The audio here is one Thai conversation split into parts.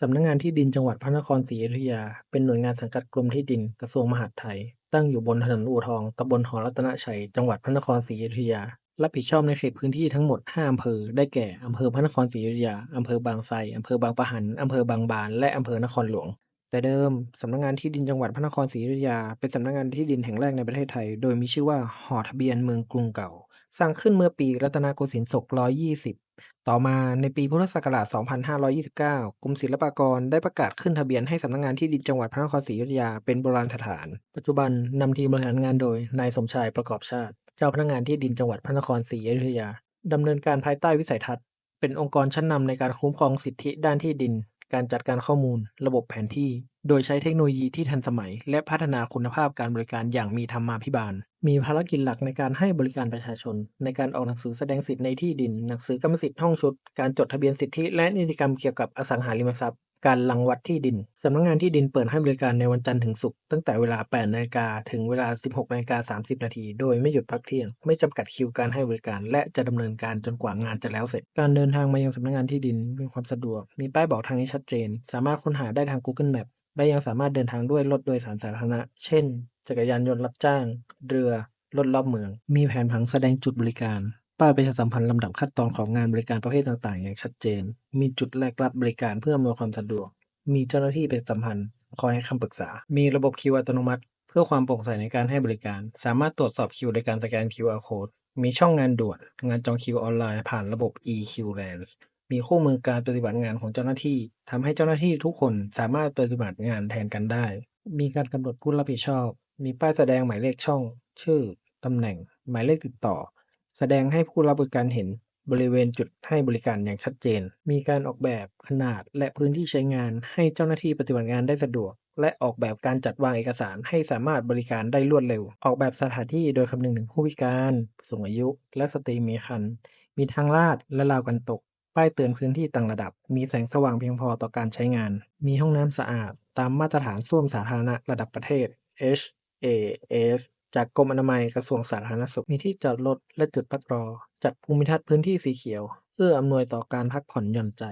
สำนักงานที่ดินจังหวัดพระนครศรีอยุธยา เป็นหน่วยงานสังกัดกรมที่ดินกระทรวงมหาดไทย ตั้งอยู่บนถนนอู่ทองตำบลหอรัตนชัย จังหวัดพระนครศรีอยุธยา รับผิดชอบในเขตพื้นที่ทั้งหมด 5 อำเภอ ได้แก่ อำเภอพระนครศรีอยุธยา อำเภอบางไทรอำเภอบางปะหัน อำเภอบางบาน และอำเภอนครหลวง แต่เดิมสำนักงานที่ดินจังหวัดพระนครศรีอยุธยา เป็นสำนักงานที่ดินแห่งแรกในประเทศไทย โดยมีชื่อว่าหอทะเบียนเมืองกรุงเก่า สร้างขึ้นเมื่อปีรัตนโกสินทร์ศก120 ต่อมาในปีพุทธศักราช 2529 กรมศิลปากรได้ประกาศขึ้นทะเบียนให้สำนักงานที่ดินจังหวัดพระนครศรีอยุธยาเป็นโบราณสถาน ปัจจุบันนำทีมบริหารงานโดยนายสมชายประกอบชาติ เจ้าพนักงานที่ดินจังหวัดพระนครศรีอยุธยาดำเนินการภายใต้วิสัยทัศน์เป็นองค์กรชั้นนำในการคุ้มครองสิทธิด้านที่ดิน การจัดการข้อมูล ระบบแผนที่ โดยใช้เทคโนโลยีที่ทันสมัย และพัฒนาคุณภาพการบริการอย่างมีธรรมาภิบาล มีภารกิจหลักในการให้บริการประชาชน ในการออกหนังสือแสดงสิทธิในที่ดิน หนังสือกรรมสิทธิ์ห้องชุด การจดทะเบียนสิทธิและนิติกรรมเกี่ยวกับอสังหาริมทรัพย์ การรังวัดที่ดิน สำนักงานที่ดินเปิดให้บริการในวันจันทร์ถึงศุกร์ตั้งแต่เวลา 8นาฬิกาถึงเวลา 16นาฬิกา30 นาที โดยไม่หยุดพักเที่ยง ไม่จำกัดคิวการให้บริการ และจะดำเนินการจนกว่างานจะแล้วเสร็จ การเดินทางมายังสำนักงานที่ดินมีความสะดวก มีป้ายบอกทางที่ชัดเจน สามารถค้นหาได้ทาง Google Map และยังสามารถเดินทางด้วยรถโดยสารสาธารณะ เช่น จักรยานยนต์รับจ้าง เรือ รถรอบเมือง มีแผนผังแสดงจุดบริการ ป้ายประชาสัมพันธ์ลำดับขั้นตอนของงานบริการประเภทต่างๆ อย่างชัดเจน มีจุดแลกรับบริการเพื่ออำนวยความสะดวก มีเจ้าหน้าที่ประชาสัมพันธ์ คอยให้คำปรึกษา มีระบบคิวอัตโนมัติ เพื่อความโปร่งใสในการให้บริการ สามารถตรวจสอบคิวโดยการสแกน QR Code มีช่องงานด่วน งานจองคิวออนไลน์ผ่านระบบ eQlans มีคู่มือการปฏิบัติงานของเจ้าหน้าที่ทำให้เจ้าหน้าที่ทุกคนสามารถปฏิบัติงานแทนกันได้ มีการกำหนดผู้รับผิดชอบ มีป้ายแสดงหมายเลขช่อง ชื่อตำแหน่ง หมายเลขติดต่อ แสดงให้ผู้รับบริการเห็นบริเวณจุดให้บริการอย่างชัดเจน มีการออกแบบขนาดและพื้นที่ใช้งานให้เจ้าหน้าที่ปฏิบัติงานได้สะดวก และออกแบบการจัดวางเอกสารให้สามารถบริการได้รวดเร็ว ออกแบบสถานที่โดยคำนึงถึงผู้พิการ สูงอายุ และสตรีมีครรภ์มีทางลาดและราวกันตก ป้ายเตือนพื้นที่ต่างระดับ มีแสงสว่างเพียงพอต่อการใช้งาน มีห้องน้ำสะอาด ตามมาตรฐานส้วมสาธารณะระดับประเทศ HAS จากกรมอนามัยกระทรวงสาธารณสุข มีที่จอดรถและจุดพักรอ จัดภูมิทัศน์พื้นที่สีเขียว เอื้ออำนวยต่อการพักผ่อนหย่อนใจ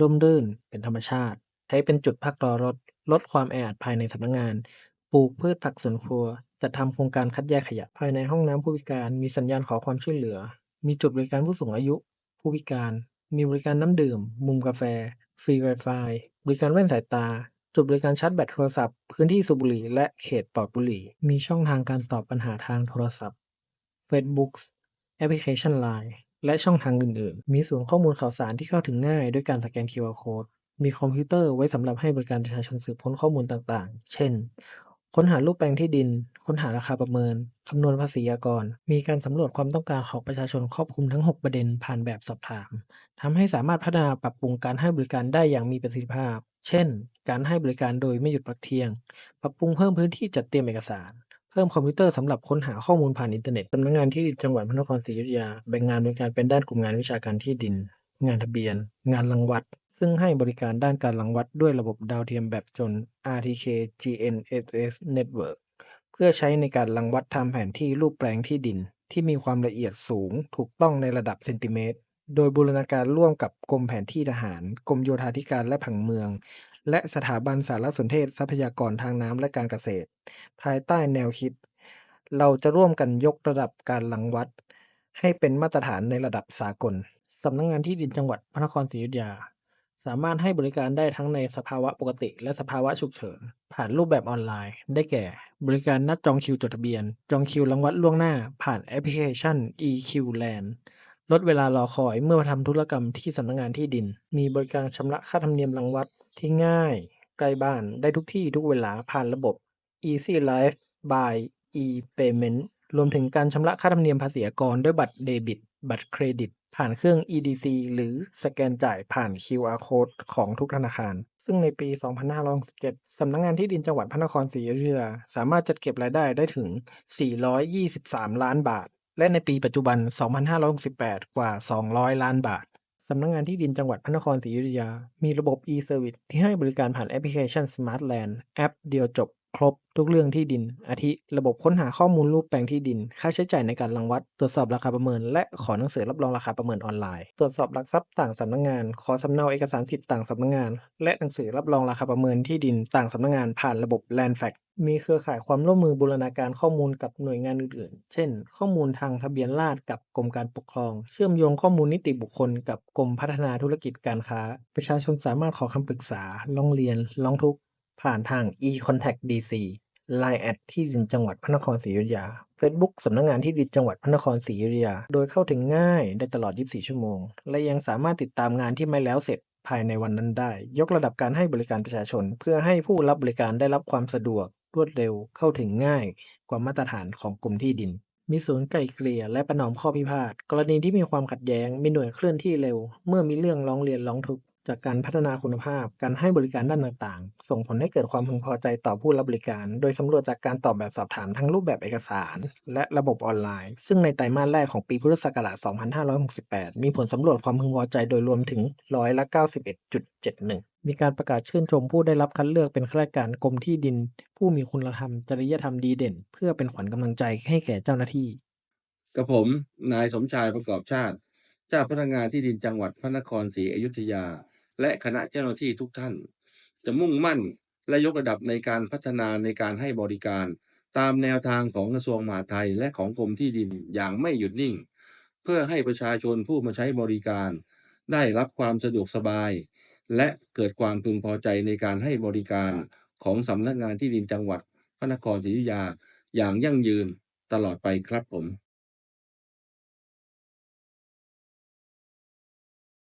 ร่มรื่นเป็นธรรมชาติ ใช้เป็นจุดพักรอรถ ลดความแออัดภายในสำนักงาน ปลูกพืชผักสวนครัว จัดทำโครงการคัดแยกขยะ ภายในห้องน้ำผู้พิการ มีสัญญาณขอความช่วยเหลือ มีจุดบริการผู้สูงอายุ ผู้พิการ มีบริการน้ำดื่ม มุมกาแฟ ฟรี Wi-Fi บริการแว่นสายตา จุดบริการชาร์จแบตโทรศัพท์ พื้นที่สูบบุหรี่ และเขตปลอดบุหรี่ มีช่องทางการตอบปัญหาทางโทรศัพท์ Facebook แอปพลิเคชัน LINE และช่องทางอื่น ๆ มีศูนย์ข้อมูลข่าวสารที่เข้าถึงง่ายด้วยการสแกน QR Code มีคอมพิวเตอร์ไว้สำหรับให้บริการประชาชนสืบค้นข้อมูลต่าง ๆ เช่น ค้นหารูปแปลงที่ดิน ค้นหาราคาประเมิน คำนวณภาษีอากร มีการสำรวจความต้องการของประชาชนครอบคลุมทั้ง 6 ประเด็นผ่านแบบสอบถาม ทำให้สามารถพัฒนาปรับปรุงการให้บริการได้อย่างมีประสิทธิภาพ เช่น การให้บริการโดยไม่หยุดพักเที่ยง ปรับปรุงเพิ่มพื้นที่จัดเตรียมเอกสาร เพิ่มคอมพิวเตอร์สำหรับค้นหาข้อมูลผ่านอินเทอร์เน็ตสำนักงานที่ดินจังหวัดพระนครศรีอยุธยา แบ่งงานบริการเป็นด้านกลุ่มงานวิชาการที่ดิน งานทะเบียน งานรังวัด ซึ่งให้บริการด้านการรังวัดด้วยระบบดาวเทียมแบบจน RTK GNSS Network เพื่อใช้ในการรังวัดทำแผนที่รูปแปลงที่ดิน ที่มีความละเอียดสูงถูกต้องในระดับเซนติเมตร โดยบูรณาการร่วมกับกรมแผนที่ทหาร กรมโยธาธิการและผังเมือง และสถาบันสารสนเทศทรัพยากรทางน้ำและการเกษตร ภายใต้แนวคิด เราจะร่วมกันยกระดับการรังวัด ให้เป็นมาตรฐานในระดับสากลสำนักงานที่ดินจังหวัดพระนครศรีอยุธยา สามารถให้บริการได้ทั้งในสภาวะปกติ และสภาวะฉุกเฉิน ผ่านรูปแบบออนไลน์ ได้แก่ บริการนัดจองคิวจดทะเบียน จองคิวรังวัดล่วงหน้า ผ่านแอปพลิเคชัน eQland ลดเวลารอคอยเมื่อมาทำธุรกรรมที่สำนักงานที่ดิน มีบริการชำระค่าธรรมเนียมรังวัดที่ง่าย ใกล้บ้านได้ทุกที่ทุกเวลาผ่านระบบ Easy Life by e-Payment รวมถึงการชำระค่าธรรมเนียมภาษีอากรด้วยบัตรเดบิต บัตรเครดิต ผ่านเครื่อง EDC หรือสแกนจ่ายผ่าน QR Code ของทุกธนาคาร ซึ่งในปี 2567สำนักงานที่ดินจังหวัดพระนครศรีอยุธยาสามารถจัดเก็บรายได้ได้ถึง 423 ล้านบาท และในปีปัจจุบัน 2568 กว่า 200 ล้านบาทสำนักงานที่ดินจังหวัดพระนครศรีอยุธยา มีระบบ e-Service ที่ให้บริการผ่านแอปพลิเคชัน Smartland แอปเดียวจบ ครบทุกเรื่องที่ดิน อาทิ ระบบค้นหาข้อมูลรูปแปลงที่ดิน ค่าใช้จ่ายในการรังวัด ตรวจสอบราคาประเมิน และขอหนังสือรับรองราคาประเมินออนไลน์ ตรวจสอบหลักทรัพย์ต่างสำนักงาน ขอสำเนาเอกสารสิทธิ์ต่างสำนักงาน และหนังสือรับรองราคาประเมินที่ดินต่างสำนักงานผ่านระบบ Land Fact มีเครือข่ายความร่วมมือบูรณาการข้อมูลกับหน่วยงานอื่นๆ เช่น ข้อมูลทางทะเบียนราษฎร์กับกรมการปกครอง เชื่อมโยงข้อมูลนิติบุคคลกับกรมพัฒนาธุรกิจการค้า ประชาชนสามารถขอคำปรึกษา ร้องเรียน ร้องทุกข์ ผ่านทาง e-contact dc Line แอดที่ดินจังหวัดพระนครศรีอยุธยา Facebook สำนักงานที่ดินจังหวัดพระนครศรีอยุธยา โดยเข้าถึงง่ายได้ตลอด 24 ชั่วโมง และยังสามารถติดตามงานที่ไม่แล้วเสร็จภายในวันนั้นได้ ยกระดับการให้บริการประชาชน เพื่อให้ผู้รับบริการได้รับความสะดวก รวดเร็วเข้าถึงง่าย กว่ามาตรฐานของกรมที่ดิน มีศูนย์ไกล่เกลี่ยและประนอมข้อพิพาทกรณีที่มีความขัดแย้งมีหน่วยเคลื่อนที่เร็ว เมื่อมีเรื่องร้องเรียนร้องทุกข์จากการพัฒนาคุณภาพ การให้บริการด้านต่างๆ ส่งผลให้เกิดความพึงพอใจต่อผู้รับบริการ โดยสำรวจจากการตอบแบบสอบถามทั้งรูปแบบเอกสาร และระบบออนไลน์ ซึ่งในไตรมาสแรกของปีพุทธศักราช 2568 มีผลสำรวจความพึงพอใจโดยรวมถึงร้อยละ 91.71มีการประกาศชื่นชมผู้ได้รับคัดเลือกเป็นข้าราชการกรมที่ดิน ผู้มีคุณธรรม จริยธรรมดีเด่น เพื่อเป็นขวัญกำลังใจให้แก่เจ้าหน้าที่กับผม นายสมชายประกอบชาติ เจ้าพนักงานที่ดินจังหวัดพระนครศรีอยุธยา และคณะเจ้าหน้าที่ทุกท่าน จะมุ่งมั่นและยกระดับในการพัฒนาในการให้บริการ ตามแนวทางของกระทรวงมหาดไทยและของกรมที่ดินอย่างไม่หยุดนิ่ง เพื่อให้ประชาชนผู้มาใช้บริการ ได้รับความสะดวกสบาย และเกิดความพึงพอใจในการให้บริการของสำนักงานที่ดินจังหวัดพระนครศรีอยุธยาอย่างยั่งยืนตลอดไปครับผม